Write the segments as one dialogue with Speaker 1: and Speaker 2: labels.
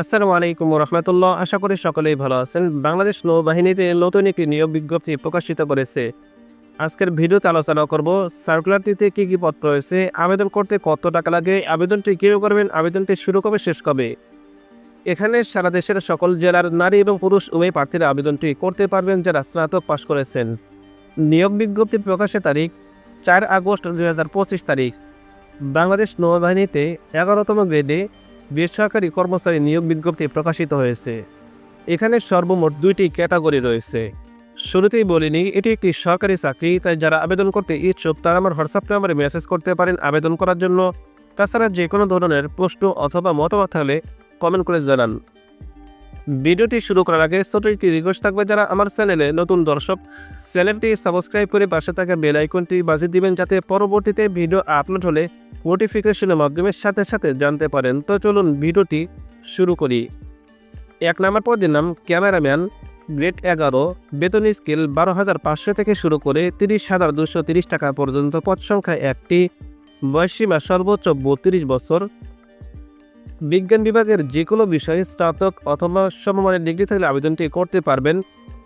Speaker 1: আসসালামু আলাইকুম রহমতুল্লাহ আশা করি সকলেই ভালো আছেন। বাংলাদেশ নৌবাহিনীতে নতুন একটি নিয়োগ বিজ্ঞপ্তি প্রকাশিত করেছে। আজকের ভিডিওতে আলোচনা করব, সার্কুলারটিতে কী কী পত্র রয়েছে, আবেদন করতে কত টাকা লাগে, আবেদনটি কীভাবে করবেন, আবেদনটি শুরু কবে, শেষ কবে? এখানে সারা দেশের সকল জেলার নারী এবং পুরুষ উভয় প্রার্থীরা আবেদনটি করতে পারবেন যারা স্নাতক পাশ করেছেন। নিয়োগ বিজ্ঞপ্তি প্রকাশের তারিখ, চার আগস্ট দু হাজার পঁচিশ তারিখ। বাংলাদেশ নৌবাহিনীতে এগারোতম গ্রেডে বেসরকারি কর্মচারী নিয়োগ বিজ্ঞপ্তি প্রকাশিত হয়েছে। এখানে সর্বমোট দুইটি ক্যাটাগরি রয়েছে। শুরুতেই বলিনি, এটি একটি সরকারি চাকরি, তাই যারা আবেদন করতে ইচ্ছুক, তারা আমার হোয়াটসঅ্যাপ নাম্বারে মেসেজ করতে পারেন আবেদন করার জন্য। তাছাড়া যে কোনো ধরনের প্রশ্ন অথবা মতামত থাকলে কমেন্ট করে জানান। ভিডিওটি শুরু করার আগে ছোট একটি রিকোয়েস্ট থাকবে যারা আমার চ্যানেলে নতুন দর্শক। চ্যানেলটি সাবস্ক্রাইব করে পাশে থাকা বেল আইকনটি বাজিয়ে দিবেন যাতে পরবর্তীতে ভিডিও আপলোড হলে নোটিফিকেশনের মাধ্যমে সাথে সাথে জানতে পারেন। তো চলুন ভিডিওটি শুরু করি। এক নম্বর পদের নাম ক্যামেরাম্যান গ্রেড এগারো, বেতন স্কেল বারো হাজার পাঁচশো থেকে শুরু করে তিরিশ হাজার দুশো তিরিশ টাকা পর্যন্ত পদ সংখ্যা একটি। বয়সীমা সর্বোচ্চ বত্রিশ বছর। বিজ্ঞান বিভাগের যে কোনো বিষয়ে স্নাতক অথবা সমমানের ডিগ্রি থাকলে আবেদনটি করতে পারবেন।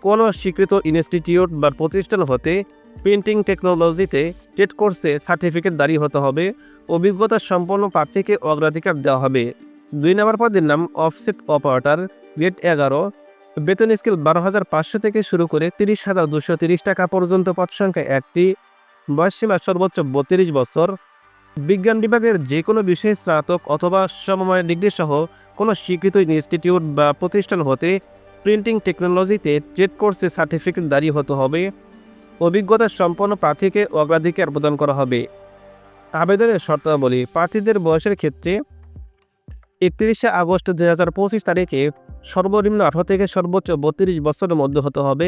Speaker 1: কোনো স্বীকৃত ইনস্টিটিউট বা প্রতিষ্ঠান হতে প্রিন্টিং টেকনোলজিতে টেট কোর্সে সার্টিফিকেট দাঁড়িয়ে হতে হবে। অভিজ্ঞতা সম্পন্ন প্রার্থীকে অগ্রাধিকার দেওয়া হবে। দুই নম্বর পদের নাম অফসেট অপারেটর, গ্রেড এগারো। বেতন স্কেল বারো হাজার পাঁচশো থেকে শুরু করে তিরিশ হাজার দুশো তিরিশ টাকা পর্যন্ত পদ সংখ্যা একটি। বয়সসীমা সর্বোচ্চ বত্রিশ বছর। বিজ্ঞান বিভাগের যে কোনো বিষয়ে স্নাতক অথবা সমমানের ডিগ্রি সহ কোনো স্বীকৃত ইনস্টিটিউট বা প্রতিষ্ঠান হতে প্রিন্টিং টেকনোলজিতে ট্রেড কোর্সে সার্টিফিকেট দাঁড়িয়ে হতে হবে। অভিজ্ঞতা সম্পন্ন প্রার্থীকে অগ্রাধিকার প্রদান করা হবে। আবেদনের শর্তাবলী প্রার্থীদের বয়সের ক্ষেত্রে একত্রিশে আগস্ট দুই হাজার পঁচিশ তারিখে সর্বনিম্ন আঠারো থেকে সর্বোচ্চ বত্রিশ বছরের মধ্যে হতে হবে।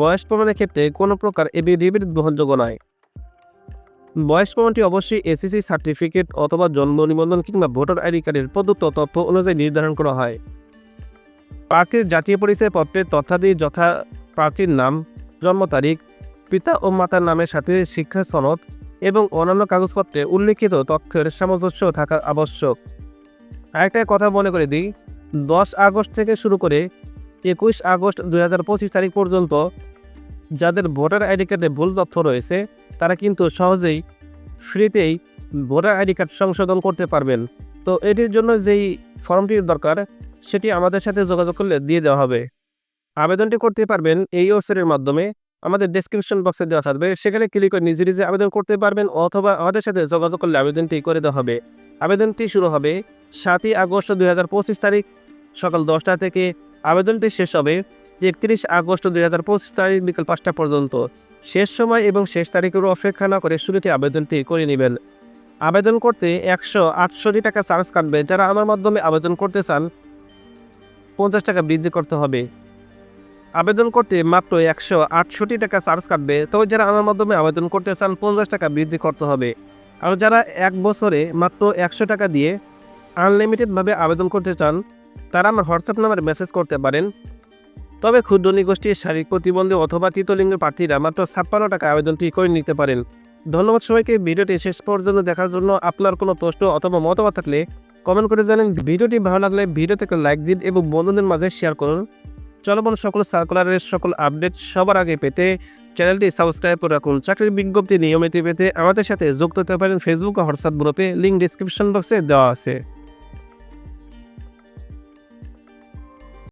Speaker 1: বয়স প্রমাণের ক্ষেত্রে কোনো প্রকার এবিডিবির গ্রহণযোগ্য নয়। বয়স প্রমাণটি অবশ্যই এসএসসি সার্টিফিকেট অথবা জন্ম নিবন্ধন কিংবা ভোটার আইডি কার্ডের প্রদত্ত তথ্য অনুযায়ী নির্ধারণ করা হয়। প্রার্থীর জাতীয় পরিচয় পত্রের তথ্যাদি যথা প্রার্থীর নাম, জন্ম তারিখ, পিতা ও মাতার নামের সাথে শিক্ষা সনদ এবং অন্যান্য কাগজপত্রে উল্লিখিত তথ্যের সামঞ্জস্য থাকা আবশ্যক। আরেকটা কথা মনে করে দিই, দশ আগস্ট থেকে শুরু করে একুশ আগস্ট দু হাজার পঁচিশ তারিখ পর্যন্ত যাদের ভোটার আইডি কার্ডে ভুল তথ্য রয়েছে, তারা কিন্তু সহজেই ফ্রিতেই ভোটার আইডি কার্ড সংশোধন করতে পারবেন। তো এটির জন্য যেই ফর্মটির দরকার, সেটি আমাদের সাথে যোগাযোগ করলে দিয়ে দেওয়া হবে। আবেদনটি করতে পারবেন এই ওয়েবসাইটের মাধ্যমে। আমাদের ডেসক্রিপশন বক্সে দেওয়া থাকবে। সেখানে ক্লিক করে নিজে নিজে আবেদন করতে পারবেন অথবা আমাদের সাথে যোগাযোগ করলে আবেদনটি করে দেওয়া হবে। আবেদনটি শুরু হবে সাতই আগস্ট দু হাজার পঁচিশ তারিখ সকাল দশটা থেকে। আবেদনটি শেষ হবে একত্রিশ আগস্ট দু হাজার পঁচিশ তারিখ বিকেল পাঁচটা পর্যন্ত। শেষ সময় এবং শেষ তারিখের অপেক্ষা না করে শুরুতে আবেদনটি করে নেবেন। আবেদন করতে একশো আটষট্টি টাকা চার্জ কাটবে। যারা আমার মাধ্যমে আবেদন করতে চান, পঞ্চাশ টাকা বৃদ্ধি করতে হবে। আবেদন করতে মাত্র একশো আটষট্টি টাকা চার্জ কাটবে। তবে যারা আমার মাধ্যমে আবেদন করতে চান, পঞ্চাশ টাকা বৃদ্ধি করতে হবে। আর যারা এক বছরে মাত্র একশো টাকা দিয়ে আনলিমিটেডভাবে আবেদন করতে চান, তারা আমার হোয়াটসঅ্যাপ নাম্বারে মেসেজ করতে পারেন। তবে ক্ষুদ্র নিগোষ্ঠীর শারীরিক প্রতিবন্ধী অথবা তৃতীয়লিঙ্গের প্রার্থীরা মাত্র ছাপ্পান্ন টাকা আবেদনটি করে নিতে পারেন। ধন্যবাদ সবাইকে, ভিডিওটি শেষ পর্যন্ত দেখার জন্য আপনার কোনো প্রশ্ন অথবা মতামত থাকলে কমেন্ট করে জানেন। ভিডিওটি ভালো লাগলে ভিডিও থেকে লাইক দিন এবং বন্ধুদের মাঝে শেয়ার করুন। চলমান সকল সার্কুলারের সকল আপডেট সবার আগে পেতে চ্যানেলটি সাবস্ক্রাইব করে রাখুন। চাকরির বিজ্ঞপ্তি নিয়মিত পেতে আমাদের সাথে যুক্ত হতে পারেন। ফেসবুক ও হোয়াটসঅ্যাপ গ্রুপে লিঙ্ক ডিসক্রিপশন বক্সে দেওয়া আছে।